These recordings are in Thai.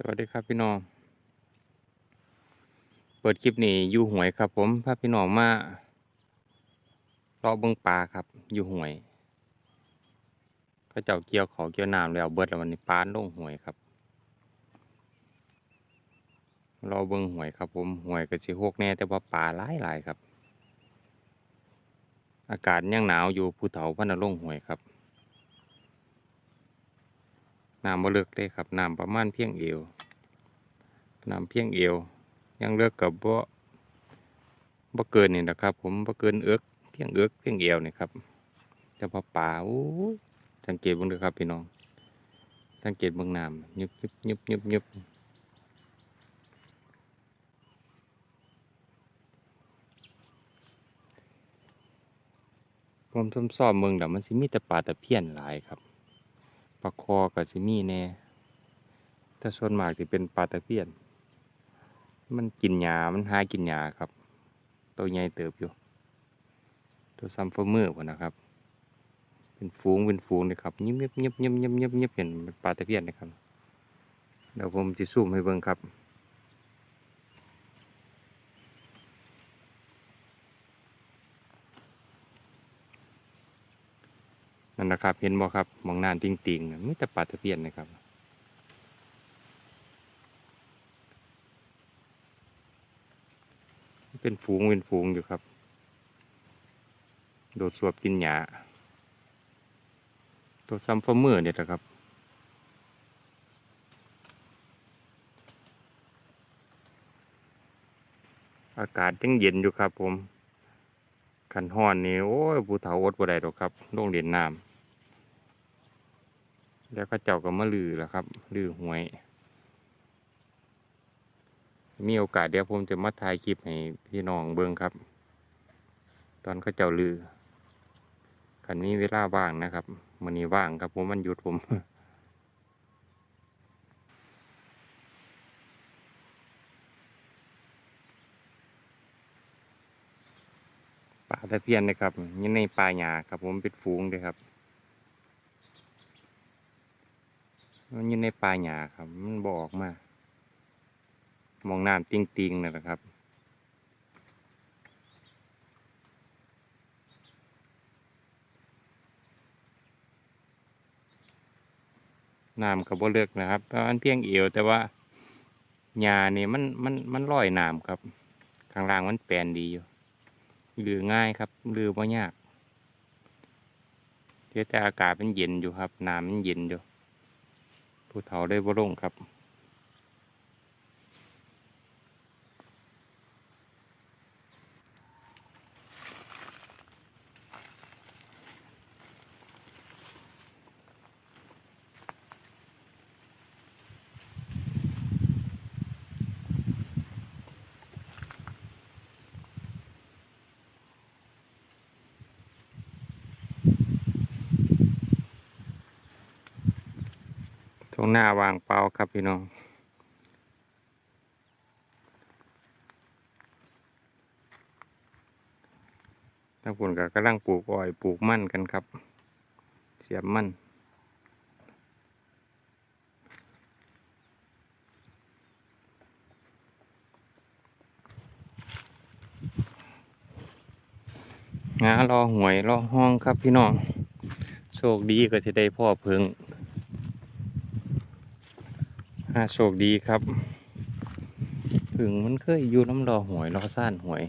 สวัสดีครับพี่น้อง เปิดคลิปนี้อยู่หวยครับผมพาพี่น้องมารอเบิ้งปลาครับ อยู่หวยเขาเจ้าเกี่ยวขาวเกี่ยวน้ำแล้วเบิดแล้ววันนี้ปลาลงหวยครับรอเบิ้งหวยครับผมหวยก็สิหกแน่แต่ว่าปลาหลายหลายครับ อากาศยังหนาวอยู่ภูเถาพะนลงหวยครับ น้ำบ่เลือกเลยครับน้ำประมาณเพียงเอวน้ำเพียงเอว ยังเลือกกับบ่บ่เกินนี่นะครับ ผมบ่เกินเอือกเพียงเอือกเพียงเอวนี่ครับแต่พอป่าอู้สังเกตบิ่งเด้อครับพี่น้อง สังเกตเบิ่งน้ำยุบยุบยุบยุบยุบผมทดสอบเบิ่งแล้วมันสิมีแต่ปลาแตะเพี้ยนหลายครับ ปลาคอกับซิมีแน่ถ้าส่วนมากที่เป็นปลาตะเพียน มันกินหญ้ามันหากินหญ้าครับ ตัวใหญ่เติบอยู่ ตัวซัมเฟอร์เมอร์พอนะครับ เป็นฟูงเป็นฟูงเลยครับยิบยิบยิบยิบยิบยิบยิบเห็นเป็นปลาตะเพียนนะครับเดี๋ยวผมจะซูมให้เบิ่งครับ นั่นนะครับ เห็นบ่ครับมองนานติงติงๆน่ะมีแต่ปลาตะเพียนนะครับ เป็นฝูงเป็นฝูงอยู่ครับ โดดสวบกินหญ้าตัวซัมฟอร์เมอร์เนี่ยนะครับอากาศยังเย็นอยู่ครับผม ขันห้อนนี่โอ้ยผู้เฒ่าอดบ่ได้ดอกครับลงเรียนน้ำแล้วก็เจ้าก็มาลือแล้วครับ ลือหวย มีโอกาสเดี๋ยวผมจะมาถ่ายคลิปให้พี่น้องเบิ่งครับ ตอนเขาเจ้าลือขันมีเวลาว่างนะครับมันนี้ว่างครับผมมันหยุดผม ป่าตะเพียนนะครับยังในป่าหญ้าครับผมเป็นฝูงเลยครับมันอยู่ในป่าหญ้าครับ มันบอกมา มองน้ำติงติงๆนะครับ น้ำกับบ่เลือกนะครับมันเพียงเอวแต่ว่าหญ้านี่ยมันมันมันลอยน้ำครับ ข้างล่างมันแปลนดีอยู่ ลือง่ายครับลือบ่ยากเพียงแต่อากาศมันเย็นอยู่ครับน้ำมันเย็นอยู่ผู้เฒ่าได้บ่ลงครับ หน้าวางเปล่าครับพี่น้องทางคนก็กำลังปลูกอ้อยปลูกมั่นกันครับ เสียบมั่นงารอหวยรอห้องครับพี่น้อง โชคดีก็จะได้พ่อเพิง ถ้าโชคดีครับ ถึงมันเคยอยู่น้ำรอหวยรอซ่านหวย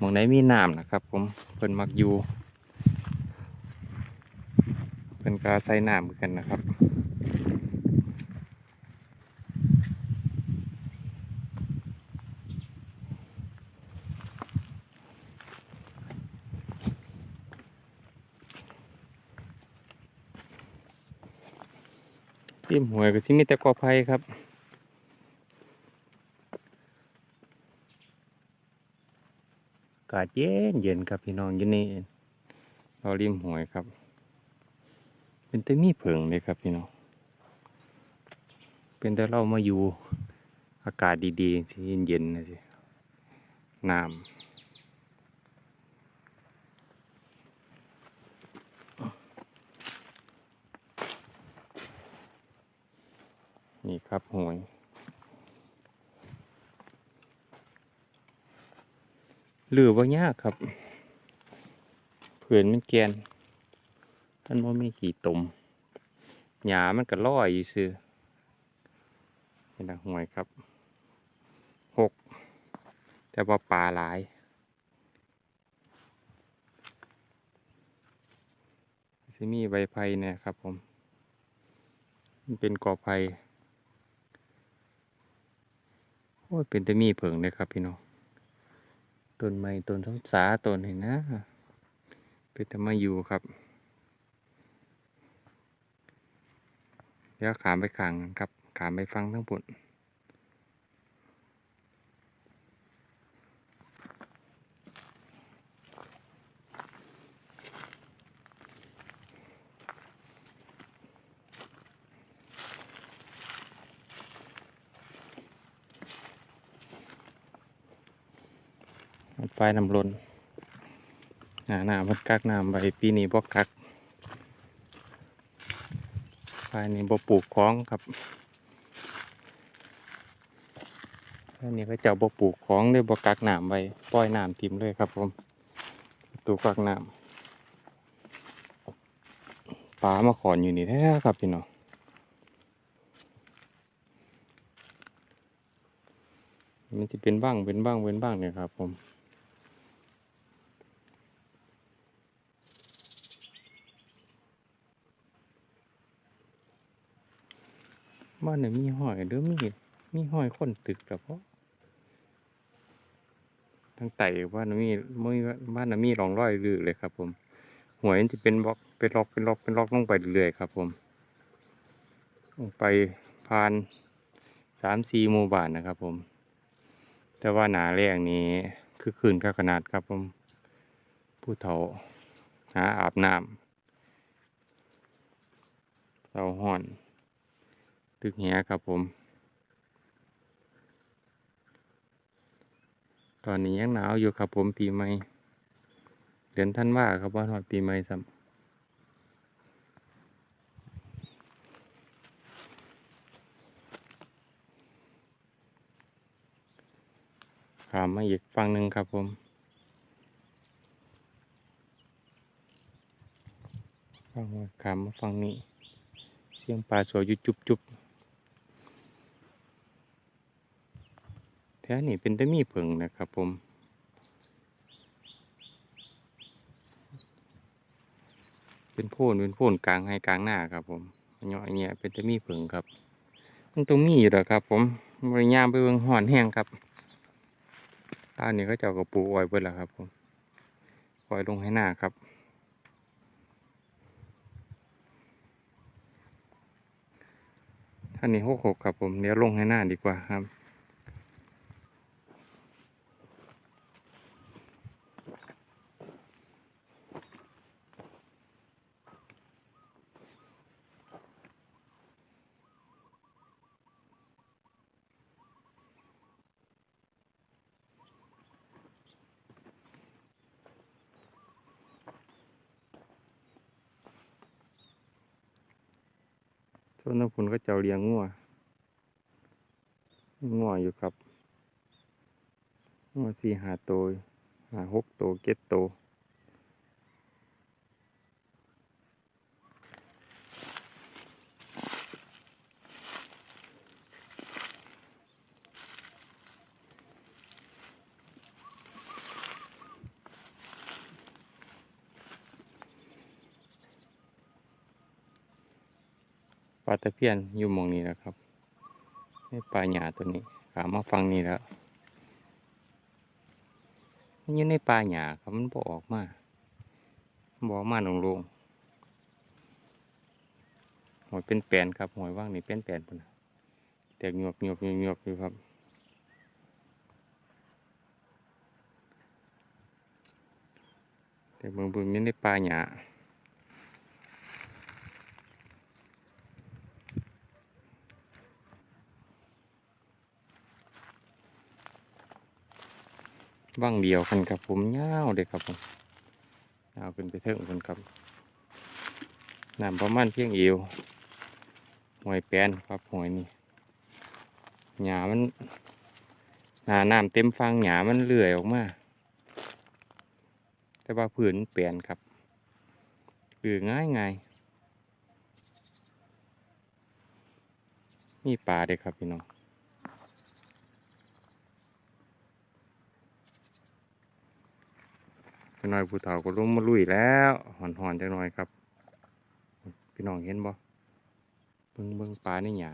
มองไหนมีน้ำนะครับ ผมเพิ่นมักอยู่เพิ่นกาใส่น้ำเหมือนกันนะครับ ทิมหวยก็สิมีแต่กอไผ่ครับกาศเย็นเย็นครับพี่น้องอยู่นี่เราริมหวยครับ เป็นแต่มีเผิงเลยครับพี่น้อง เป็นแต่เรามาอยู่อากาศดีๆที่เย็นๆนะสิน้ำ นี่ครับหวยหรือว่ายากครับเผื่อนมันแกนท่านว่าไม่ขี่ตมหยามันก็ล่อยอยู่ซื้อนี่นะหวยครับหกแต่ว่าปลาหลายซิมีใบไผ่เนี่ยครับผมมันเป็นกอไผ่ โอ้ยเป็นแต่มีเผิงเลยครับพี่น้องต้นไม้ต้นท้งสาต้นเห็นนะ เป็นแต่มาอยู่ครับเดี๋ยวขามไปขังครับขามไปฟังทั้งปุ่น ไฟน้ำล้นหนาหนามันกักน้ำไว้ปีนี้บ่กักไฟนี้บ่ปลูกคล้องครับอันนี้เขาเจ้าบ่ปลูกคล้องเลยบ่กักน้ำไว้ปล่อยน้ำทิมเลยครับผมตัวกักน้ำปลามาขอนอยู่นี่แท้ครับพี่น้องมันจะเป็นบ้างเป็นบ้างเป็นบ้างเนี่ยครับผม บ้านเนี่ยมีหอยเด้อมีมีหอยคนตึกแล้วเพราะทั้งไต่บ้านน่ะมีมีบ้านน่ะมีรองร้อยลือเลยครับ ผมหวยจะเป็นบล็อกเป็นล็อกเป็นล็อกเป็นล็อกลงไปเรื่อยๆครับผมลงไปผ่านสามสี่หมู่บ้านนะครับ ผม แต่ว่าหนาแรกนี้คือคืนข้าขนาดครับ ผม ผู้เฒ่าหาอาบน้ำเตาห่อน ตึกแหครับผม ตอนนี้ยังหนาวอยู่ครับผมปีใหม่ เดือนท่านว่าครับว่าหอดปีใหม่ซ้ำขามมาอีกฝั่งหนึ่งครับผมฟังมาขามมาฝั่งนี้ เสียงปลาสวยยู่จุบจุบ ถวนี้เป็นต่มีเผิงนะครับผมเป็นโพนเป็นโพนกลางให้กลางหน้าครับผมเนาะเนี่ยเป็นต่มีเผิงครับ มันต้องมีอยู่แล้วครับ ผมบริยามไปเบิ่งห่อนแห้งครับตอนนี้ก็เจ้ากระปูไว้เบิดแล้วครับผมปล่อยลงให้หน้าครับท่านนี้หกหกครับผมเดี๋ยวลงให้หน้าดีกว่าครับ ส่วนน้ำพุนก็เจ้าเลี้ยงงัวงัวอยู่ครับงัวสี่หาตัวหาหกตัวเก็ดตั ลาตะเพียนอยู่มองนี้นะครับนี่ปลาหยาตัวนี้ขามาฟังนี่แล้วมันอยังในปลาหยาครับมันบอออกมาบออกมาลงลงหอยเป็นแปลนครับหอยว่างนี่เป็นแปลนปุ่นน่ะแตกหยวกหยวกหยวกหยวกอยู่ครับแต่เบิ่งเบิ่งอยังในปลาหยา ว่างเดียวกันครับผมยาวเลยครับผมยาวขึ้นไปเทิงคนครับน้ำประมาณเพียงเอวหอยแปนครับหอยนี่หญ้ามันหนาน้ำเต็มฟังหญ้ามันเลื่อยออกมาแต่ว่าผืนเปลี่ยนครับคือง่ายง่ายมีปลาเด้ครับพี่น้อง จักหน่อยผู้เฒ่าก็ลงมาลุยแล้วหอนหอนจักหน่อยครับ พี่น้องเห็นบ่เบิ่งเบิ่งปลาในหญ้า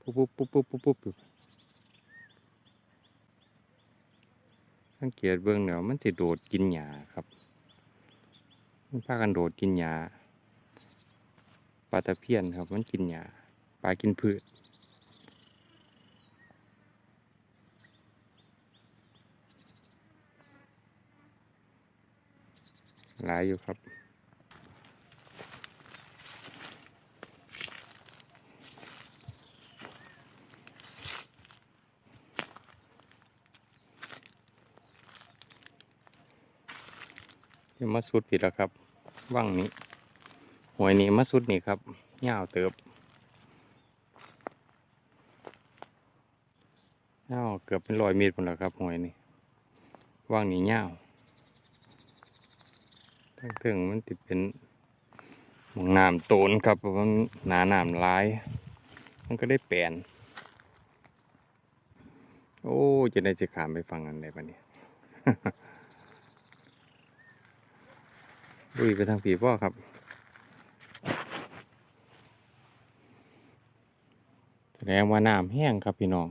ปุ๊บปุ๊บปุ๊บปุ๊บปุ๊บปุ๊บอยู่สังเกตเบิ่งเดี๋ยวมันสิโดดกินหญ้าครับ มันพากันโดดกินหญ้าปลาตะเพียนครับ มันกินหญ้าปลากินพืช หลายอยู่ครับเดี๋ยวมาสุดผิดแล้วครับ ว่างนี้หวยนี้มาสุดนี่ครับยาวเติบยาวเกือบเป็นรอยมตรหมดแล้วครับหวยนี้ว่างนี้ยาว ถึงมันติดเป็นหมองน้ำโตนครับเพราะว่ามันหนาน้ำหลาย มันก็ได้แปลนโอ้จะได้จะขามไปฟังอันใดปะเนี่ยลุยไปทางผีพ่อครับแสดงว่าน้ำแห้งครับพี่น้อง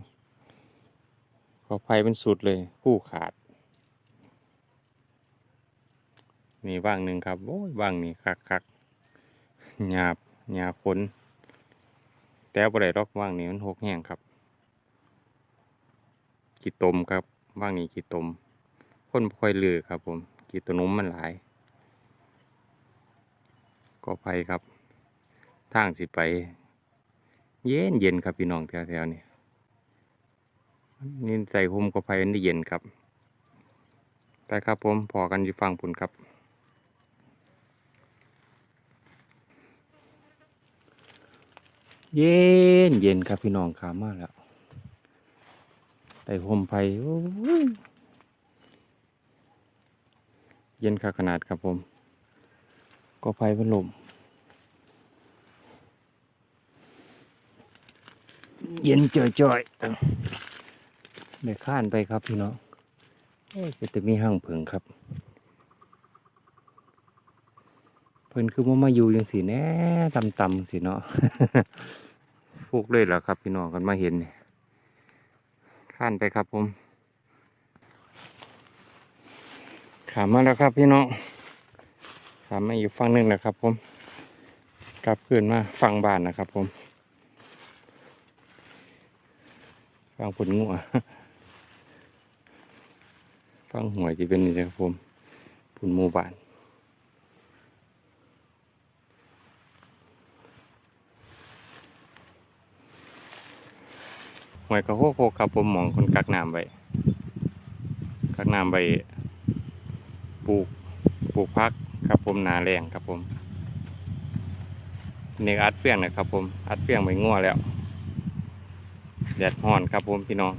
ขอไฟเป็นสุดเลยผู้ขาด นี่ว่างหนึ่งครับโอ้ยว่างนี่คักคักหยาบหยาคนแต่บ่ได้รอกว่างนี่มันหกแห้งครับกีตมครับว่างนี่กีตมคนค่อยลือครับ ผมกีตวนุ่มมันหลาย ก็ไปครับ ทางสิไป เย็นเย็นครับพี่น้องแถวๆนี้นี่ใส่ห่มก็ไปมันได้เย็นครับไปครับผมพอกันอยู่ฟังพุ่นครับ เย็นเย็นครับพี่น้องขามาแล้วใส่ห่มไปโอ้ยเย็นค่ะขนาดครับผม ก็ไฟพัดลมเย็นจ่อยๆเอ้ข้านไปครับพี่น้องจะมีห้างเผิงครับ เพิ่นคือว่ามาอยู่ยังสีแน่ต่ำๆสิเนาะฟุกเลยเหรอครับ พี่น้องกันมาเห็นเนี่ยข้านไปครับผมขามมาแล้วครับพี่น้องขามมาอยู่ฝั่งหนึ่งนะครับ ผม กลับคืนมาฝั่งบ้านนะครับ ผมฝั่งผลงัวฝั่งหวยจะเป็นนี่นะครับผมผลหมู่บ้าน หวยกระโหกโคกครับผมมองคนกักน้ำไว้กักน้ำไว้ปลูกปลูกพักครับผมนาแรงครับผมเนี่อัดเฟียงนะครับผมอัดเฟียงไปงัวแล้วแดดห่อนครับผมพี่น้อง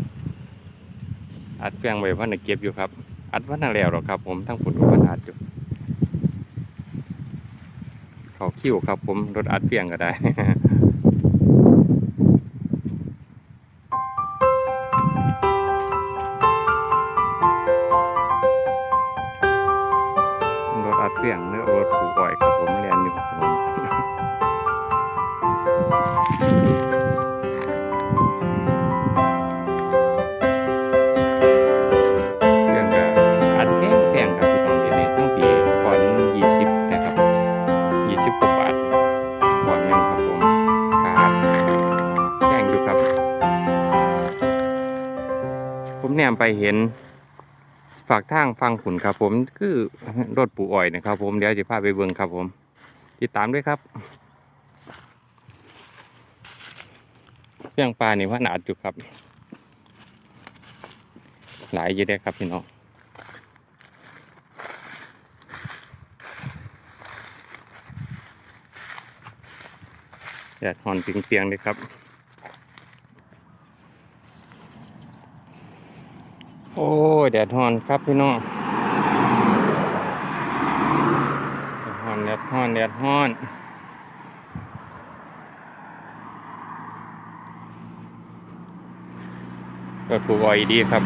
อัดเฟียงไว้พันธุ์เก็บอยู่ครับ อัดพันธุ์แล้วหรอครับ ผมทั้งผุดพันธุ์อัดอยู่เขาคิ้วครับผมรถอัดเฟียงก็ได้ เห็นฝากทางฟังขุนครับผมคือรถปูอ้อยนะครับ ผมเดี๋ยวจะพาไปเบิ่งครับผมติดตามด้วยครับเรื่องปลานี่ว่าหนาดอยู่ครับ หลายเยอะได้ครับพี่น้องแดดหอนเปียงๆเลยครับ โอ้แดดฮอนครับพี่น้องแดดฮอนแดดฮอนแดดฮอนก็ปลูกอ้อยดีครับ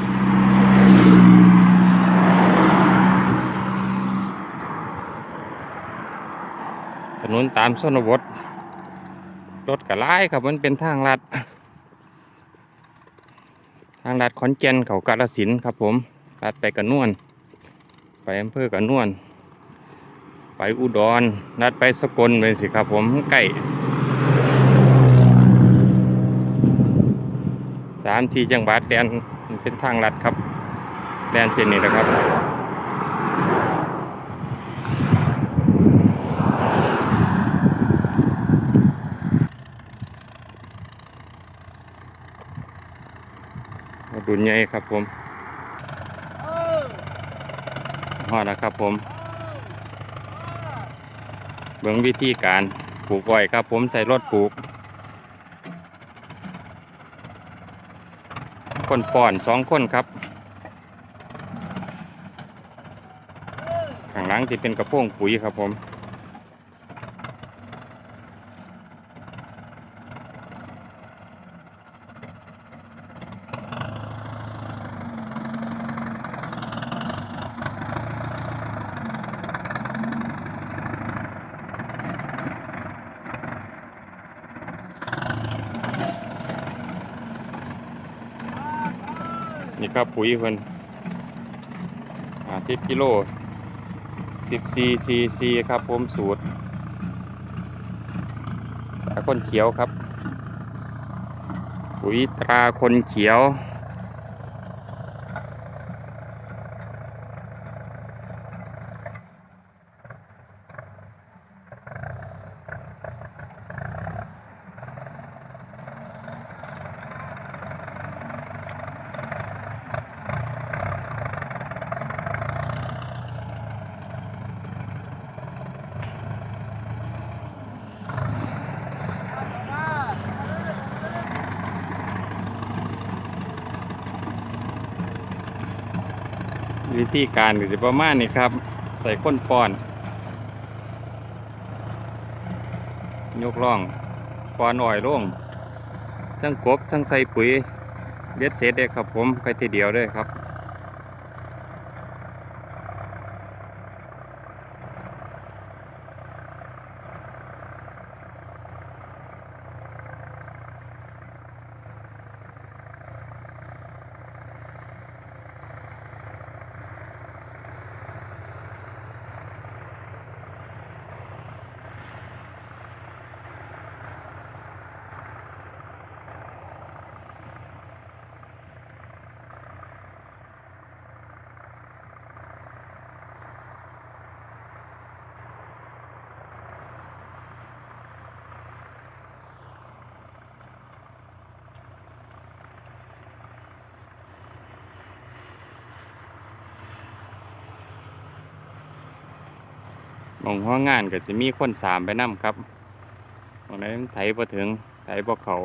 ถนนตามชนบทรถกระไล่ครับมันเป็นทางลัดางลัดขอนแก่นเขากาลสินครับผมลัดไปกระนวน ไปอำเภอกระนวน ไปอุดรลัดไปสกลเลยสิครับผมใกล้สามที่จังหวัดแดนมันเป็นทางลัดครับแดนเส้นนี้นะครับ ดุนใหญ่ครับผมฮอดนะครับผม เบิ่งวิธีการปลูกอ้อยครับผมใส่รถปลูก คนป่อนสองคนครับ ข้างหลังที่เป็นกระโปรงปุ๋ยครับผม นี่ครับปุ๋ยเพิ่นอ่าสิบกิโลสิบซีซีซีครับผมสูตรตราคนเขียวครับ ปุ๋ยตราคนเขียว ธีการก็จะประมาณนี้ครับ ใส่ข้นป้อน ยกล่องป้อนอ่อยลงทั้งกบทั้งใส่ปุ๋ยเบ็ดเสร็จเลยครับผมไปทีเดียวเลยครับ หมองหัวงานก็จะมีคนสามไปนํครับหมองนั้นไถบ่ถึงไถบ่เขา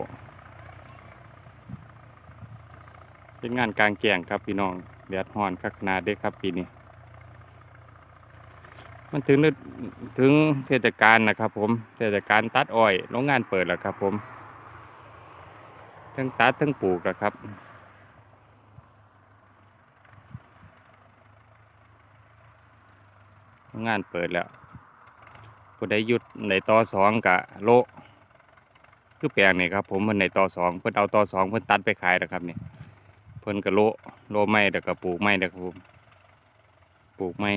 เป็นงานกลางแจ้งครับพี่น้องแดดฮ้อนคักขนาดเด้ครับปีนี้ มันถึงถึงเทศกาลนะครับ ผมเทศกาลตัดอ้อยโรงงานเปิดแล้วครับ ผม ทั้งตัดทั้งปลูกแล้วครับโรงงานเปิดแล้ว ผู้ใดหยุดในต่อสองกะโลคือแปลงนี่ครับผมเพิ่นในต่อสองเพิ่นเอาต่อสองเพิ่นตัดไปขายนะครับนี่เพิ่นกะโลโลไม้เด็กกะปลูกไม้เด็กครับผมปลูกไม้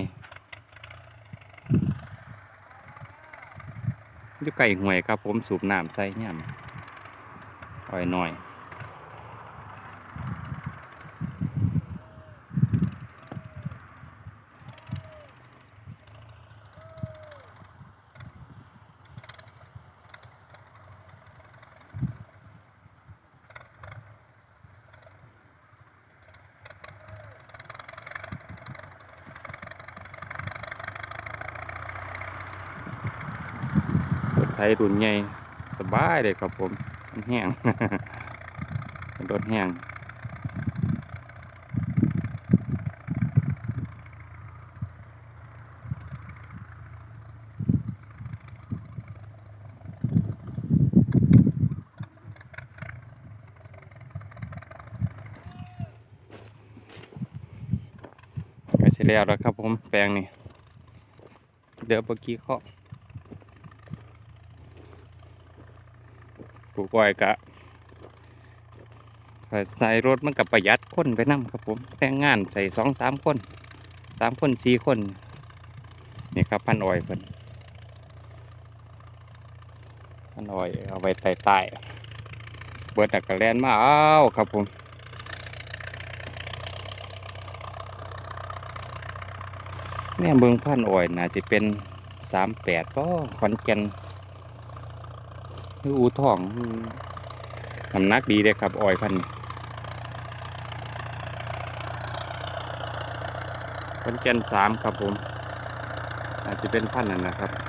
อยู่ใกล้ห้วยครับผมสูบน้ำใส่ย่ำอ้อยหน้อย ส่รุ่นใหญ่สบายเลยครับผมแห้งรถแห้งใกล้เสร็จแล้วแล้วครับผมแปลงนี่เดี๋ยวเมื่อกี้เขา ปลูกอ้อยกะใส่รถมันกับประหยัดคนไปนํครับผมแรงงานใส่สองสามคนสามคนสี่คน นี่ครับพันอ้อยเพิ่นพันอ้อยเอาไปใต้ใต้เบิดดักกระแลนมาอ้าวครับผมแม่เบิงพันอ้อยน่าจะเป็นสามแปดก็ขอนแก่น คืออูทองทำนักดีเลยครับอ้อยพันธุ์ขอนแกนสามครับผม อาจจะเป็นพันธุ์นั่นนะครับ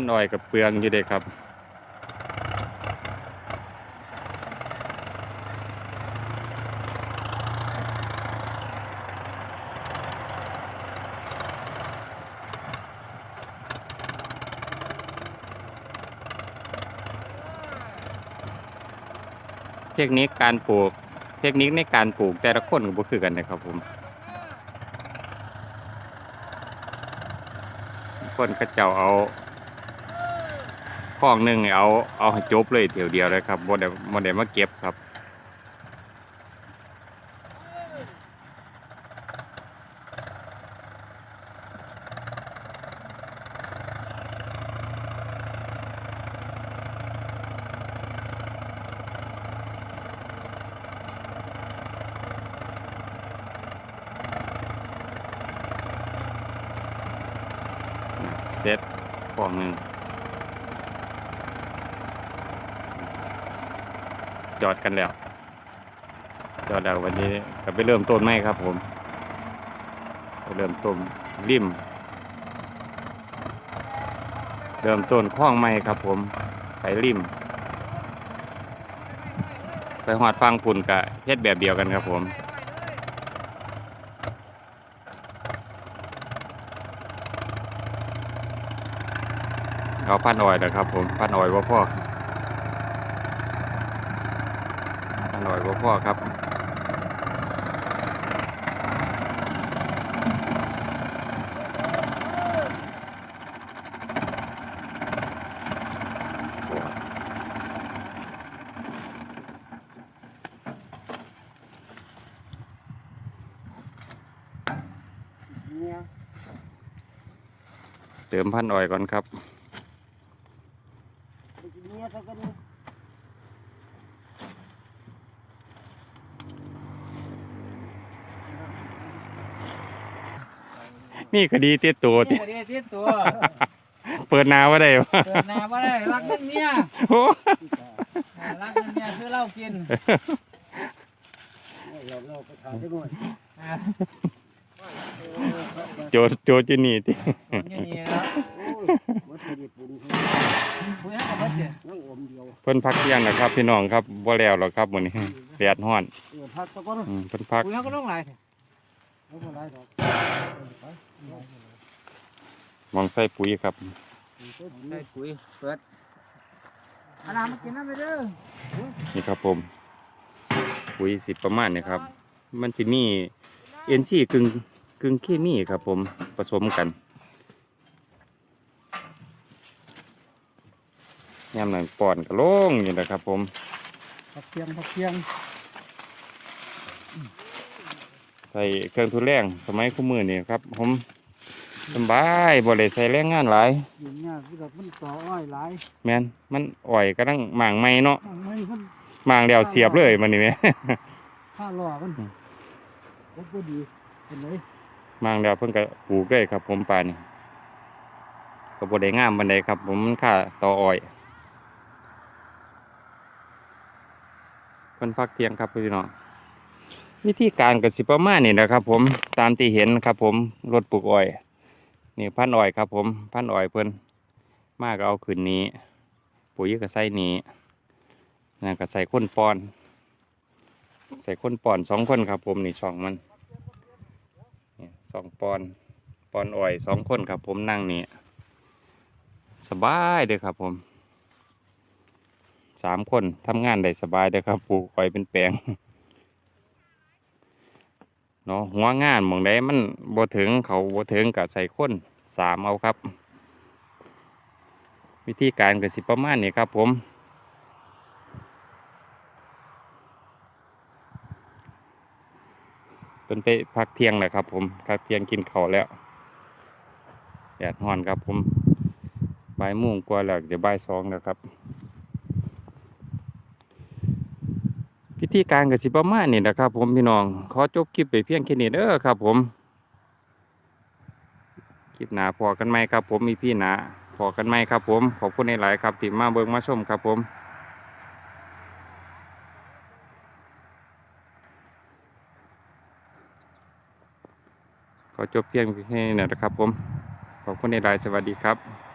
พันอ้อยกับเปลืองอยู่เด็ครับเทคนิคการปลูก เทคนิคในการปลูกแต่ละคนก็บ่คือกันนะครับผมคนเขาเจ้าเอา ข้องหนึ่งเอาเอาให้จบเลยเถียวเดียวเลยครับบ่ได้บ่ได้มาเก็บครับเซตข้องหนึ่ง จอดกันแล้ว จอดแล้ววันนี้ก็ไปเริ่มต้นไม้ครับผมเริ่มต้นริม เริ่มต้นข้องไม้ครับผมไปริม ไปหอดฟังปุ่นกะเฮ็ดแบบเดียวกันครับผมเอาพันออยนะครับผมพันออยว่าพ่อพัน ออยว่พ่อครับเติมพันออยก่อนครับ นี่คดีเตี้ยตัวนี่ที่ก็ดีที่ตัวเปิดนาว่าได้วะเกิดนาบ่ได้รักเงินเมียโอ้รักเงินเมียคือเหล้ากินโจโจจินี่ติคนอยู่นี่แล้วคุยให้กับเบิดเสียเพิ่นพักเที่ยงนะครับพี่น้องครับบ่แล้วหรอกครับมื้อนี้แดดร้อนอืมเพิ่นพักคุยให้ก็ต้องหลายเถอะ มองใส่ปุ๋ยครับได้ปุ๋ยเปิดอาน้ำมากินน้ำไปเด้อนี่ครับผม ปุ๋ยสิประมาณนี้ครับ มันสิมีเอนซีกึ่งกึ่งเคมีครับผมผสมกันยามนั้นป้อนก็ลงอยู่นะครับผมผักเคียงผักเคียง ใส่เครื่องทุนแรงสมัยคู่มือนี่ครับ ผมสำบายบ่ได้ใส่แรงงานหลายอยู่เนี่ยคือแบบมันต่ออ้อยหลายแม่นมันอ่อยกำลังหมางไม่เนาะมันมันหมางแล้วเสียบเลยมันนี่แหม่ค่าล่อมันมันก็ดีเป็นไรหมางแล้วเพิ่นก็ปลูกเลยครับผมปลานี่ก็บ่ได้งามปานใดครับ ผมมันค่าต่ออ้อยคนพักเที่ยงครับพี่น้อง วิธีการก็สิประมาณนี้นะครับ ผมตามที่เห็นครับ ผมรถปลูกอ้อยนี่พันอ้อยครับ ผมพันอ้อยเพิ่นมากเอาขึ้นนี้ ปุ๋ยก็ใส่นี้นั่นก็ใส่ข้นปอน ใส่ข้นปอนสองคนครับ ผมนี่ช่องมันสองปอนปอนอ้อยสองคนครับ ผมนั่งนี่สบายเด้อครับ ผมสามคนทำงานได้สบายเด้อครับปลูกอ้อยเป็นแปลง เนาะหัวงานหมองได้มันบ่ถึงเขาบ่ถึงกับใส่ข้นสามเอาครับ วิธีการก็สิประมาณนี้ครับผมเป็นไปพักเที่ยงแหละครับผมพักเที่ยงกินข้าวแล้วแดดฮ้อนครับผมบ่ายโมงกว่าแล้วเดี๋ยวบ่ายสองแล้วครับ ธีการก็สิประมาณนี้นะครับผมพี่น้องขอจบคลิปไปเพียงแค่นี้เด้อครับผม คลิปหนาพอกันไหมครับ ผมมีพี่หนาพอกันไหมครับผม ขอบคุณในหลายครับที่มาเบิงมาชมครับผมขอจบเพียงแค่นี้นะครับผม ขอบคุณในหลายสวัสดีครับ